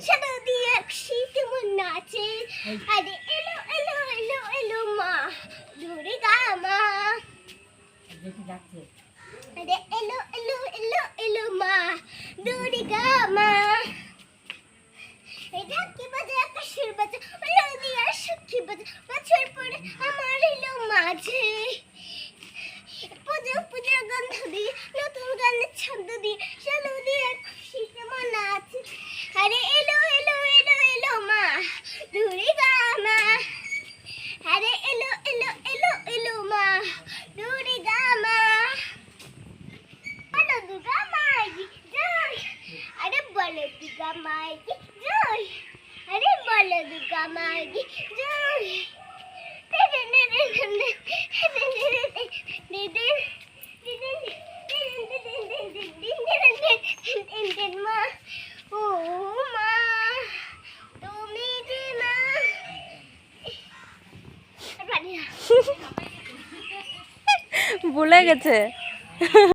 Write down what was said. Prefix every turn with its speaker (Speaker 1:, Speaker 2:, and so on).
Speaker 1: সাদা দিয়ে শীত মন নাচে আরে এলো এলো এলো এলো মা দুর্গা মা
Speaker 2: দেখি যাচ্ছে
Speaker 1: আরে এলো এলো এলো এলো মা দুর্গা মা এটা কি বাজে আকাশের বাজে ওলো দিয়ে সখী বাজে বছর পরে আমার এলো মাঝে পুজো পুজো গন্ধ দিয়ে নতুন গানের ছন্দ দিয়ে সালু দিয়ে খুশিতে মনে আছে আরে এলো এলো এলো এলো মা দুর্গা মা আরে এলো এলো এলো এলো মা দুর্গা মা বলো দুর্গা মাই জয় আরে বলো দুর্গা মাই জয়। আরে বলো দুর্গা মাই জয়।
Speaker 3: ভুলে গেছে।